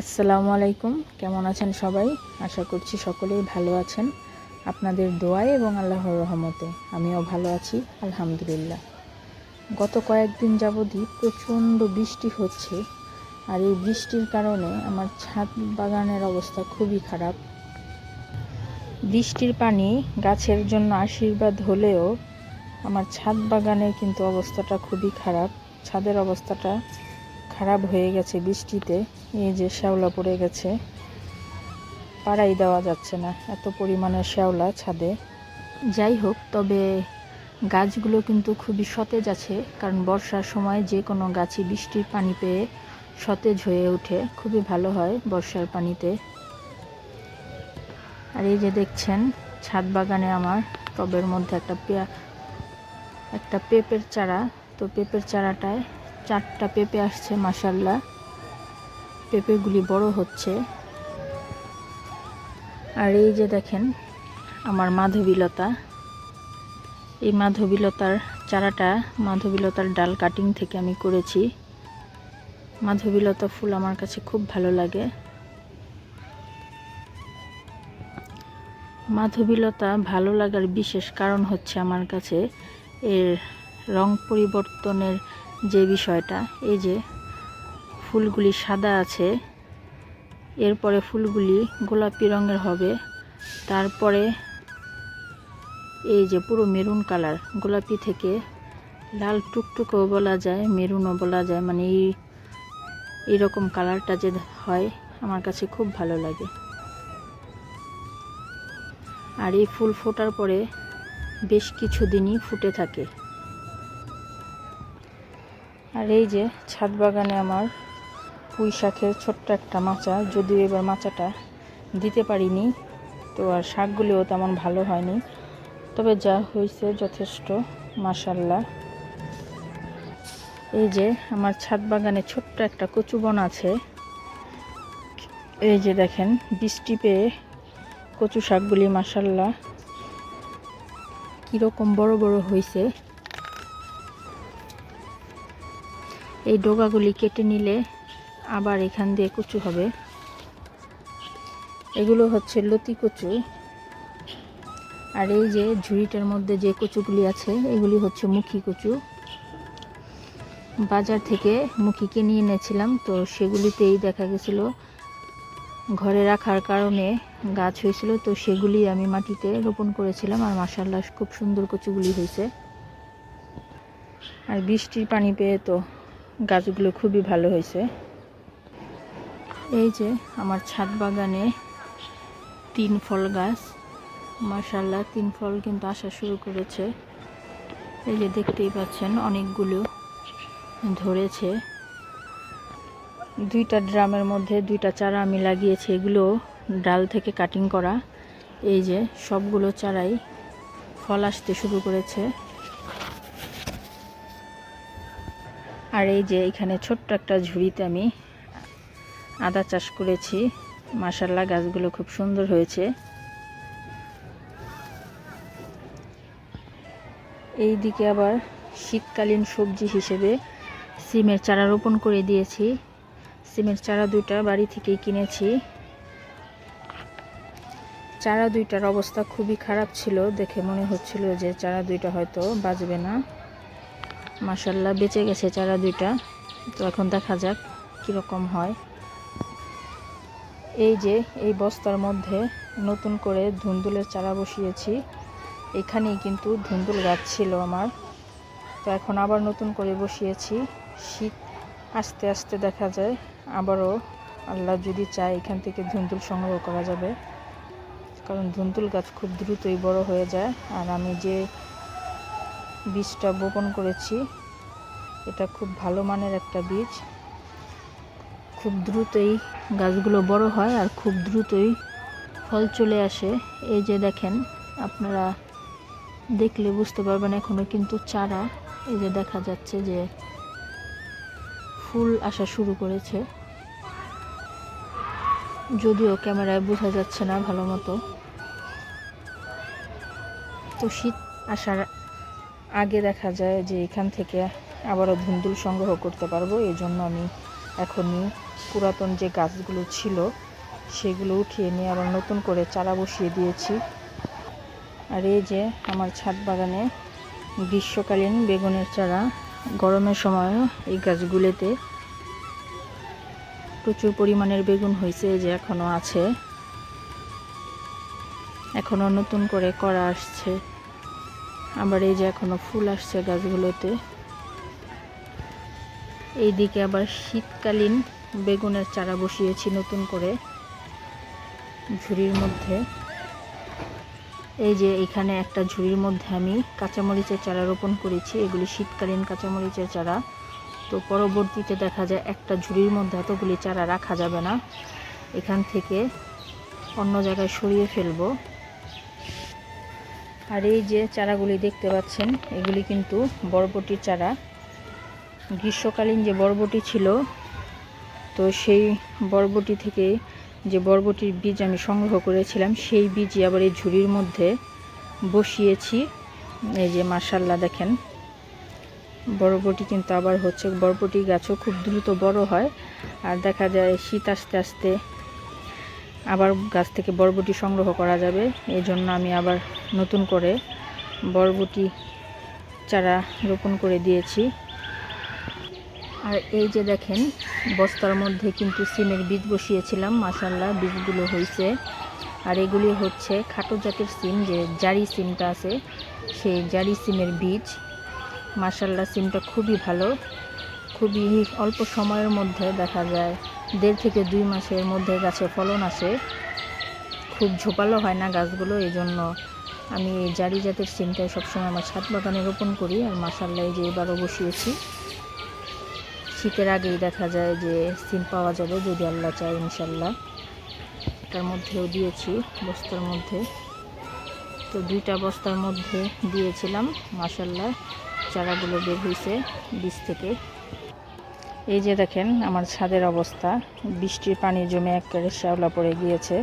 আসসালামু আলাইকুম। কেমন আছেন সবাই? আশা করছি সকলেই ভালো আছেন। আপনাদের দোয়ায় এবং আল্লাহর রহমতে আমিও ভালো আছি, আলহামদুলিল্লাহ। গত কয়েকদিন যাবতই প্রচণ্ড বৃষ্টি হচ্ছে আর এই বৃষ্টির কারণে আমার ছাদ বাগানের অবস্থা খুবই খারাপ। বৃষ্টির পানি গাছের জন্য আশীর্বাদ হলেও আমার ছাদ বাগানের কিন্তু অবস্থাটা খুবই খারাপ। ছাদের অবস্থাটা খারাপ হয়ে গেছে বৃষ্টিতে, এই যে শ্যাওলা পড়ে গেছে। পাড়াই দেওয়া যাচ্ছে না, এত পরিমাণে শ্যাওলা ছাদে। যাই হোক, তবে গাছগুলো কিন্তু খুবই সতেজ আছে, কারণ বর্ষার সময় যে কোনো গাছই বৃষ্টির পানি পেয়ে সতেজ হয়ে ওঠে। খুবই ভালো হয় বর্ষার পানিতে। আর এই যে দেখছেন, ছাদ বাগানে আমার টবের মধ্যে একটা পেয়া একটা পেঁপের চারা। তো পেঁপের চারাটায় চারটা পেঁপে আসছে মাসাল্লাহ পেঁপেগুলি বড় হচ্ছে। আর এই যে দেখেন, আমার মাধবীলতা। এই মাধবীলতার চারাটা, মাধবীলতার ডাল কাটিং থেকে আমি করেছি। মাধবীলতা ফুল আমার কাছে খুব ভালো লাগে। মাধবীলতা ভালো লাগার বিশেষ কারণ হচ্ছে আমার কাছে এর রং পরিবর্তনের যে বিষয়টা, এই যে ফুলগুলি সাদা আছে, এরপরে ফুলগুলি গোলাপি রঙের হবে, তারপরে এই যে পুরো মেরুন কালার, গোলাপি থেকে লাল টুকটুকও বলা যায়, মেরুনও বলা যায় মানে এই, এইরকম কালারটা যে হয়, আমার কাছে খুব ভালো লাগে। আর এই ফুল ফোটার পরে বেশ কিছু দিনই ফুটে থাকে। আর এই যে ছাদ বাগানে আমার পুঁই শাকের ছোট্ট একটা মাচা। যদিও এবার মাচাটা দিতে পারিনি, তো আর শাকগুলিও তেমন ভালো হয়নি। তবে যা হয়েছে যথেষ্ট মাসাল্লাহ এই যে আমার ছাদ বাগানে ছোট্ট একটা কচু বন আছে। এই যে দেখেন, বৃষ্টি পেয়ে কচু শাকগুলি মাসাল্লাহ কীরকম বড় বড় হয়েছে এই ডোগাগুলি কেটে নিলে আবার এখান দিয়ে কচু হবে। এগুলো হচ্ছে লতি কচু। আর এই যে ঝুড়িটার মধ্যে যে কচুগুলি আছে, এগুলি হচ্ছে মুখী কচু। বাজার থেকে মুখী কিনে এনেছিলাম, তো সেগুলিতেই দেখা গেছিল ঘরে রাখার কারণে গাছ হয়েছিল, তো সেগুলি আমি মাটিতে রোপণ করেছিলাম আর মাসাল্লাহ খুব সুন্দর কচুগুলি হয়েছে। আর বৃষ্টির পানি পেয়ে তো গাছগুলো খুবই ভালো হয়েছে। এই যে আমার ছাদ বাগানে তিন ফল গাছ। মার্শাল্লাহ তিন ফল কিন্তু আসা শুরু করেছে। এই যে দেখতেই পাচ্ছেন, অনেকগুলো ধরেছে। দুইটা ড্রামের মধ্যে দুইটা চারা আমি লাগিয়েছি, এগুলো ডাল থেকে কাটিং করা। এই যে সবগুলো চারাই ফল আসতে শুরু করেছে। আর এই যে এখানে ছোট্ট একটা ঝুড়িতে আমি আদা চাষ করেছি। মাসাল্লাহ গাছগুলো খুব সুন্দর হয়েছে। এই দিকে আবার শীতকালীন সবজি হিসেবে সিমের চারা রোপণ করে দিয়েছি। সিমের চারা দুইটা বাড়ি থেকেই কিনেছি। চারা দুইটার অবস্থা খুবই খারাপ ছিল, দেখে মনে হচ্ছিল যে চারা দুইটা হয়তো বাজবে না। মাসাল্লাহ বেঁচে গেছে চারা দুইটা। তো এখন দেখা যাক কীরকম হয়। এই যে, এই বস্তার মধ্যে নতুন করে ধুন্দুলের চারা বসিয়েছি। এখানেই কিন্তু ধুন্দুল গাছ ছিল আমার। তো এখন আবার নতুন করে বসিয়েছি। শীত আস্তে আস্তে দেখা যায়। আবারও আল্লাহ যদি চায় এখান থেকে ধুন্দুল সংগ্রহ করা যাবে। কারণ ধুন্দুল গাছ খুব দ্রুতই বড় হয়ে যায়। আর আমি যে বীজটা বপন করেছি। এটা খুব ভালো মানের একটা বীজ। খুব দ্রুতই গাছগুলো বড় হয় আর খুব দ্রুতই ফল চলে আসে। এই যে দেখেন, আপনারা দেখলে বুঝতে পারবেন এখনও কিন্তু চারা। এই যে দেখা যাচ্ছে যে ফুল আসা শুরু করেছে। যদিও ক্যামেরায় বোঝা যাচ্ছে না ভালো মতো। তো শীত আসার আগে দেখা যায় যে এখান থেকে আবারও ধুন্দুল সংগ্রহ করতে পারব। এই জন্য আমি এখনই পুরাতন যে গাছগুলো ছিল, সেগুলো উঠিয়ে নিয়ে আবার নতুন করে চারা বসিয়ে দিয়েছি। আর এই যে আমার ছাদ বাগানে গ্রীষ্মকালীন বেগুনের চারা, গরমের সময়ও এই গাছগুলোতে প্রচুর পরিমাণের বেগুন হয়েছে যে এখনও আছে। এখনও নতুন করে করা আসছে। আবার এই যে এখনও ফুল আসছে গাছগুলোতে। এইদিকে আবার শীতকালীন বেগুনের চারা বসিয়েছি নতুন করে ঝুড়ির মধ্যে। এই যে এখানে একটা ঝুড়ির মধ্যে আমি কাঁচামরিচের চারা রোপণ করেছি, এগুলি শীতকালীন কাঁচামরিচের চারা। তো পরবর্তীতে দেখা যায় একটা ঝুড়ির মধ্যে এতগুলি চারা রাখা যাবে না। এখান থেকে অন্য জায়গায় সরিয়ে ফেলব। আর এই যে চারাগুলি দেখতে পাচ্ছেন, এগুলি কিন্তু বরবটির চারা। গ্রীষ্মকালীন যে বরবটি ছিল, তো সেই বরবটি থেকে যে বরবটির বীজ আমি সংগ্রহ করেছিলাম, সেই বীজই আবার এই ঝুড়ির মধ্যে বসিয়েছি। এই যে মার্শাল্লাহ দেখেন, বরবটি কিন্তু আবার হচ্ছে, বরবটি গাছও খুব দ্রুত বড় হয়। আর দেখা যায় শীত আস্তে আসতে আবার গাছ থেকে বরবটি সংগ্রহ করা যাবে। এই জন্য আমি আবার নতুন করে বরবটি চারা রোপণ করে দিয়েছি। আর এই যে দেখেন, বস্তার মধ্যে কিন্তু সিমের বীজ বসিয়েছিলাম মাসাল্লাহ বীজগুলো হয়েছে আর এগুলি হচ্ছে খাটো জাতের সিম, যে জারি সিমটা আছে, সেই জারি সিমের বীজ। মাসাল্লাহ সিমটা খুবই ভালো। খুবই অল্প সময়ের মধ্যে দেখা যায়। দেড় থেকে দুই মাসের মধ্যে গাছে ফলন আসে। খুব ঝোপালো হয় না গাছগুলো এই জন্য আমি এই জারি জাতের সিমটাই সবসময় আমার ছাদ বাগানে রোপণ করি আর মাসাল্লাহ এই যে এবারও বসিয়েছি। শীতের আগেই দেখা যায় যে সিম পাওয়া যাবে যদি আল্লাহ চায় ইনশাল্লাহ এটার মধ্যেও দিয়েছি বস্তার মধ্যে। তো দুইটা বস্তার মধ্যে দিয়েছিলাম মাসাল্লাহ চারাগুলো বের হয়েছে বীজ থেকে। এই যে দেখেন, আমার ছাদের অবস্থা। বৃষ্টির পানি জমে একেবারে শ্যাওলা পড়ে গিয়েছে।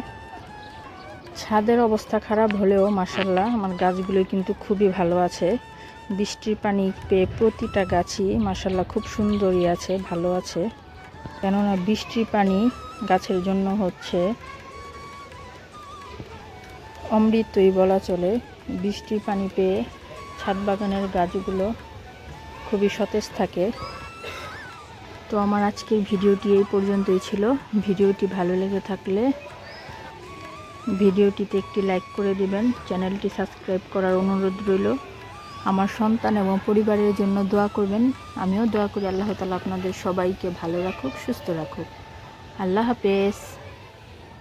ছাদের অবস্থা খারাপ হলেও মাসাল্লাহ আমার গাছগুলো কিন্তু খুবই ভালো আছে। বৃষ্টির পানি পেয়ে প্রতিটা গাছই মাসাল্লাহ খুব সুন্দরই আছে, ভালো আছে। কেননা বৃষ্টির পানি গাছের জন্য হচ্ছে অমৃতই বলা চলে। বৃষ্টির পানি পেয়ে ছাদ বাগানের গাছগুলো খুবই সতেজ থাকে। তো আমার আজকের ভিডিওটি এই পর্যন্তই ছিল। ভিডিওটি ভালো লেগে থাকলে ভিডিওটিতে একটি লাইক করে দিবেন। চ্যানেলটি সাবস্ক্রাইব করার অনুরোধ রইল। আমার সন্তান এবং পরিবারের জন্য দোয়া করবেন। আমিও দোয়া করি, আল্লাহ তালা আপনাদের সবাইকে ভালো রাখুক, সুস্থ রাখুক। আল্লাহ হাফেজ।